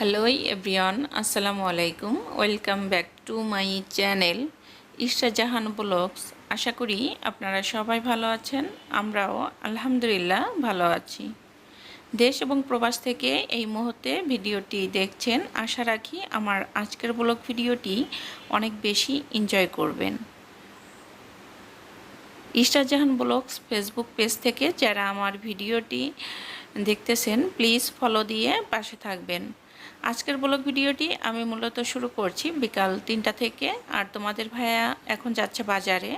Hello everyone আসসালামু আলাইকুম welcome back to my channel Ishra Jahan vlogs আশা করি আপনারা সবাই ভালো আছেন। আমরাও আলহামদুলিল্লাহ ভালো আছি। দেশ এবং প্রবাস থেকে এই মুহূর্তে ভিডিওটি দেখছেন। আশা রাখি আমার আজকের ব্লগ ভিডিওটি অনেক বেশি এনজয় করবেন। Ishra Jahan vlogs Facebook page থেকে যারা আমার ভিডিওটি দেখতেছেন প্লিজ ফলো দিয়ে পাশে থাকবেন। আজকের ব্লগ ভিডিওটি আমি মূলত শুরু করছি বিকাল তিনটা থেকে। আর তোমাদের ভাইয়া এখন যাচ্ছে বাজারে।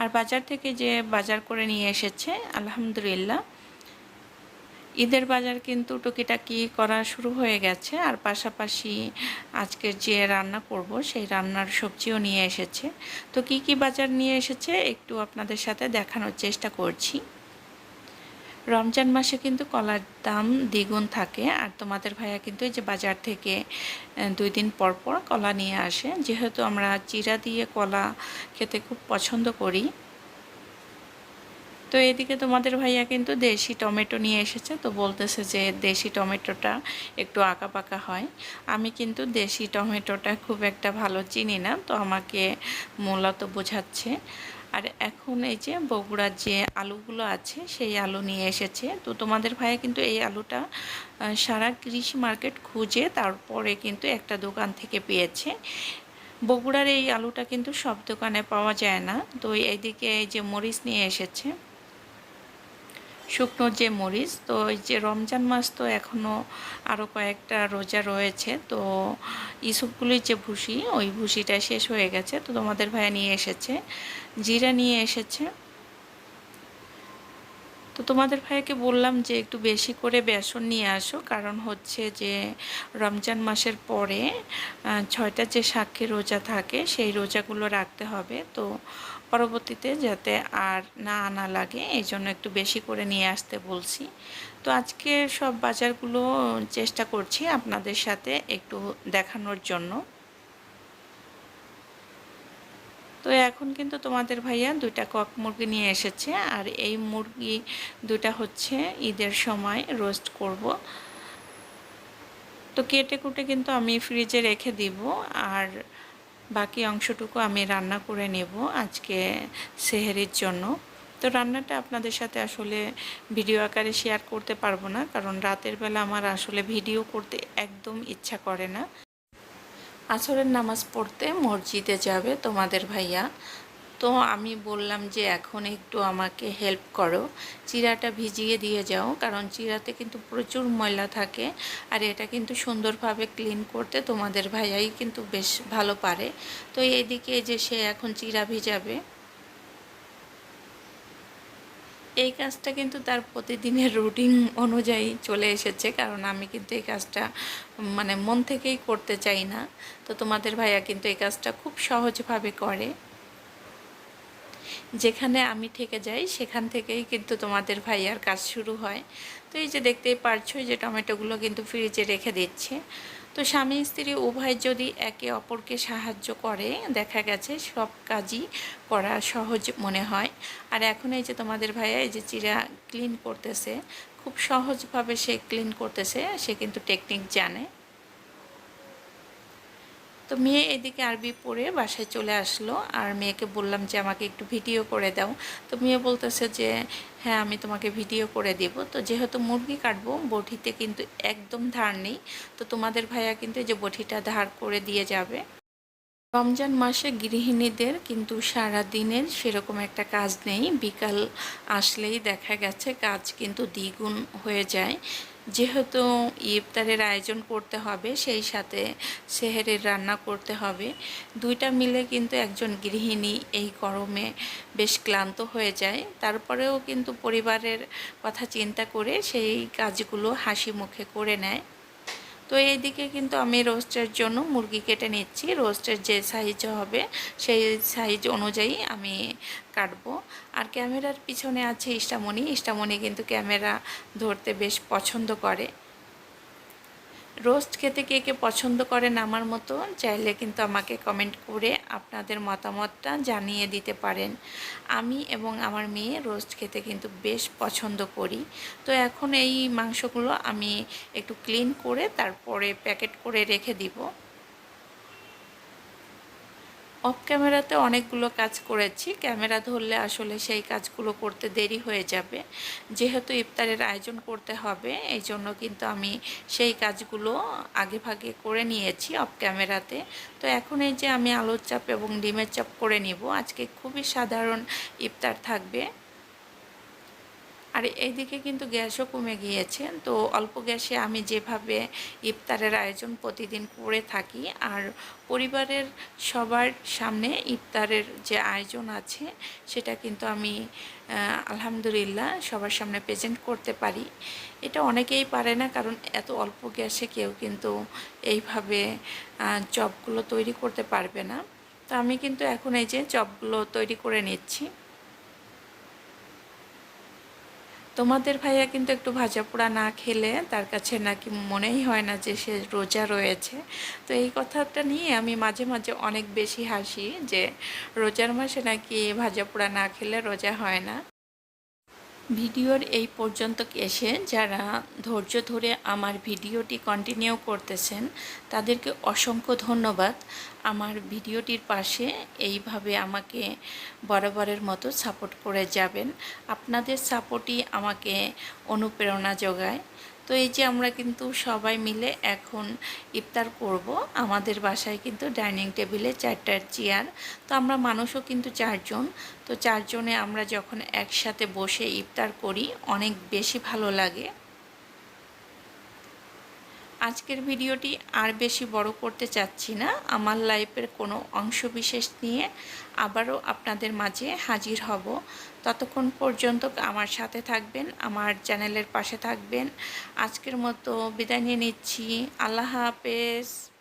আর বাজার থেকে যে বাজার করে নিয়ে এসেছে, আলহামদুলিল্লাহ। ঈদের বাজার কিন্তু টুকিটাকি করা শুরু হয়ে গেছে। আর পাশাপাশি আজকের যে রান্না করব, সেই রান্নার সবজিও নিয়ে এসেছে। তো কি কি বাজার নিয়ে এসেছে, একটু আপনাদের সাথে দেখানোর চেষ্টা করছি। রমজান মাসে কিন্তু কলার দাম দ্বিগুণ থাকে। আর তোমাদের ভাইয়া কিন্তু এই যে বাজার থেকে দুই দিন পর পর কলা নিয়ে আসে। যেহেতু আমরা চিরা দিয়ে কলা খেতে খুব পছন্দ করি তো এদিকে তোমাদের ভাইয়া কিন্তু দেশি টমেটো নিয়ে এসেছে, তো বলতেছে যে দেশি টমেটোটা একটু আঁকা পাকা হয়। আমি কিন্তু দেশি টমেটোটা খুব একটা ভালো চিনি না, তো আমাকে মূলত বোঝাচ্ছে। আর এখন এই যে বগুড়ার যে আলুগুলো আছে, সেই আলু নিয়ে এসেছে। তো তোমাদের ভাইয়া কিন্তু এই আলুটা সারা কৃষি মার্কেট খুঁজে তারপরে কিন্তু একটা দোকান থেকে পেয়েছে। বগুড়ার এই আলুটা কিন্তু সব দোকানে পাওয়া যায় না। তো এইদিকে এই যে মরিচ নিয়ে এসেছে। শুকনো যে মরিচ, তো এই যে রমজান মাস তো এখনও আরও কয়েকটা রোজা রয়েছে, তো ইসবগুলির যে ভুসি, ওই ভুসিটা শেষ হয়ে গেছে, তো তোমাদের ভাইয়া নিয়ে এসেছে, জিরা নিয়ে এসেছে। তো তোমাদের ভাইকে বললাম যে একটু বেশি করে বেসন নিয়ে আসো। কারণ হচ্ছে যে রমজান মাসের পরে ছয়টা যে সাক্ষী রোজা থাকে, সেই রোজাগুলো রাখতে হবে। তো পরবর্তীতে যাতে আর না আনা লাগে এই জন্য একটু বেশি করে নিয়ে আসতে বলছি। তো আজকে সব বাজারগুলো চেষ্টা করছি আপনাদের সাথে একটু দেখানোর জন্য। তো এখন কিন্তু তোমাদের ভাইয়া দুইটা কক মুরগি নিয়ে এসেছে, আর এই মুরগি দুটা হচ্ছে ঈদের সময় রোস্ট করব। তো কেটে কুটে কিন্তু আমি ফ্রিজে রেখে দিব, আর বাকি অংশটুকু আমি রান্না করে নেব আজকে সেহেরির জন্য। তো রান্নাটা আপনাদের সাথে আসলে ভিডিও আকারে শেয়ার করতে পারব না, কারণ রাতের বেলা আমার আসলে ভিডিও করতে একদম ইচ্ছা করে না। আসরের নামাজ পড়তে মসজিদে যাবে তোমাদের ভাইয়া। তো আমি বললাম যে এখন একটু আমাকে হেল্প করো। চিরাটা ভিজিয়ে দিয়ে যাও, কারণ চিরাতে কিন্তু প্রচুর ময়লা থাকে আর এটা কিন্তু সুন্দরভাবে ক্লিন করতে তোমাদের ভাইয়াই কিন্তু বেশ ভালো পারে। তো এইদিকে যে সে এখন চিরা ভিজাবে। এই কাজটা কিন্তু তার প্রতিদিনের রুটিন অনুযায়ী চলে এসেছে, কারণ আমি কিন্তু এই কাজটা মানে মন থেকেই করতে চাই না। তো তোমাদের ভাইয়া কিন্তু এই কাজটা খুব সহজভাবে করে। যেখানে আমি থেকে যাই, সেখান থেকেই কিন্তু তোমাদের ভাইয়ার কাজ শুরু হয়। তো এই যে দেখতেই পারছ যে টমেটোগুলো কিন্তু ফ্রিজে রেখে দিচ্ছে। তো স্বামী স্ত্রী উভয় যদি একে অপরকে সাহায্য করে, দেখা গেছে সব কাজই করা সহজ মনে হয়। আর এখন এই যে তোমাদের ভাইয়া এই যে চিরা ক্লিন করতেছে, খুব সহজভাবে সে ক্লিন করতেছে, সে কিন্তু টেকনিক জানে। তো মেয়ে এদিকে আরবি পড়ে বাসায় চলে আসলো। আর মেয়েকে বললাম যে, আমাকে একটু ভিডিও করে দাও। তো মেয়ে বলতেছে যে হ্যাঁ আমি তোমাকে ভিডিও করে দেব। তো যেহেতু মুরগি কাটবো, বটিতে কিন্তু একদম ধার নেই। তো তোমাদের ভাইয়া কিন্তু যে বটিটা ধার করে দিয়ে যাবে। রমজান মাসে গৃহিণীদের কিন্তু সারা দিনের সেরকম একটা কাজ নেই। বিকাল আসলেই দেখা গেছে, কাজ কিন্তু দ্বিগুণ হয়ে যায়। যেহেতু ইফতারের আয়োজন করতে হবে, সেই সাথে সেহেরের রান্না করতে হবে। দুইটা মিলে কিন্তু একজন গৃহিণী এই গরমে বেশ ক্লান্ত হয়ে যায়। তারপরেও কিন্তু পরিবারের কথা চিন্তা করে সেই কাজগুলো হাসি মুখে করে নেয়। তো এইদিকে কিন্তু আমি রোস্টের জন্য মুরগি কেটে নিচ্ছি। রোস্টের যে সাইজ হবে, সেই সাইজ অনুযায়ী আমি কাটবো। আর ক্যামেরার পিছনে আছে ইষ্টামণি। ইষ্টামণি কিন্তু ক্যামেরা ধরতে বেশ পছন্দ করে। রোস্ট খেতে কে কে পছন্দ করেন আমার মতো চাইলে কিন্তু আমাকে কমেন্ট করে আপনাদের মতামতটা জানিয়ে দিতে পারেন। আমি এবং আমার মেয়ে রোস্ট খেতে কিন্তু বেশ পছন্দ করি। তো এখন এই মাংসগুলো আমি একটু ক্লিন করে তারপরে প্যাকেট করে রেখে দিব। অফ ক্যামেরাতে অনেকগুলো কাজ করেছি। ক্যামেরা ধরলে আসলে সেই কাজগুলো করতে দেরি হয়ে যাবে। যেহেতু ইফতারের আয়োজন করতে হবে এই জন্য কিন্তু আমি সেই কাজগুলো আগে ভাগে করে নিয়েছি অফ ক্যামেরাতে। তো এখন এই যে আমি আলুর চাপ এবং ডিমের চাপ করে নিব, আজকে খুবই সাধারণ ইফতার থাকবে। আর এইদিকে কিন্তু গ্যাসও কমে গিয়েছে। তো অল্প গ্যাসে আমি যেভাবে ইফতারের আয়োজন প্রতিদিন করে থাকি আর পরিবারের সবার সামনে ইফতারের যে আয়োজন আছে, সেটা কিন্তু আমি আলহামদুলিল্লাহ সবার সামনে প্রেজেন্ট করতে পারি। এটা অনেকেই পারে না কারণ এত অল্প গ্যাসে কেউ কিন্তু এইভাবে চপগুলো তৈরি করতে পারবে না। তো আমি কিন্তু এখন এই যে চপগুলো তৈরি করে নিচ্ছি। তোমাদের ভাইয়া কিন্তু একটু ভাজা পোড়া না খেলে তার কাছে নাকি মনেই হয় না যে সে রোজা রয়েছে। তো এই কথাটা নিয়ে আমি মাঝে মাঝে অনেক বেশি হাসি যে রোজার মাসে নাকি ভাজা পোড়া না খেলে রোজা হয় না। ভিডিওর এই পর্যন্ত এসে যারা ধৈর্য ধরে আমার ভিডিওটি কন্টিনিউ করতেছেন, তাদেরকে অসংখ্য ধন্যবাদ। আমার ভিডিওটির পাশে এইভাবে আমাকে বরাবরের মতো সাপোর্ট করে যাবেন। আপনাদের সাপোর্টই আমাকে অনুপ্রেরণা যোগায়। তো এই যে আমরা কিন্তু সবাই মিলে এখন ইফতার করব। আমাদের বাসায় কিন্তু ডাইনিং টেবিলে চারটার চেয়ার। তো আমরা মানুষও কিন্তু চারজন। তো চারজনে আমরা যখন একসাথে বসে ইফতার করি, অনেক বেশি ভালো লাগে। আজকের ভিডিওটি আর বেশি বড় করতে চাচ্ছি না। আমার লাইফের কোনো অংশ বিশেষ নিয়ে আবারও আপনাদের মাঝে হাজির হব। ততক্ষণ পর্যন্ত আমার সাথে থাকবেন, আমার চ্যানেলের পাশে থাকবেন। আজকের মতো বিদায় নিয়ে নিচ্ছি। আল্লাহ হাফেজ।